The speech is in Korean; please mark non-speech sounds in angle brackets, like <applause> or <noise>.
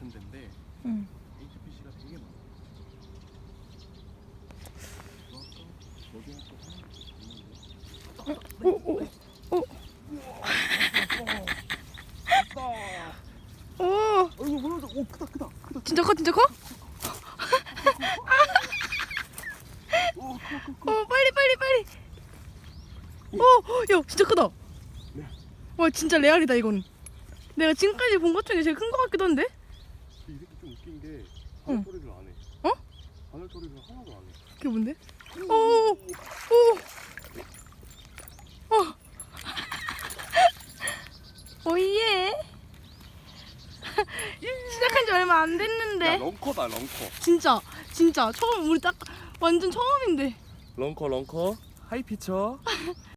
있는 데인데 응. HPC가 되게 많아. 오, 오, 오. 오, 뭐야? 오 크다 크다 크다. 진짜 커, 진짜 커? 오 크다 크다. 어, 빨리, 빨리, 빨리. 오, 야, 진짜 크다. 네. 와, 진짜 레알이다, 이건. 내가 지금까지 본 것 중에 제일 큰 것 같기도 한데? 좀 웃긴 게 응. 바늘 소리를 안 해. 어? 바늘 소리를 하나도 안 해. 그게 뭔데? 오, 오, 오. 어. <laughs> 오예. <laughs> 시작한 지 얼마 안 야 됐는데. 런커다 런커. 진짜, 진짜. 처음, 우리 딱 완전 처음인데. 런커 런커. 하이 피처. <laughs>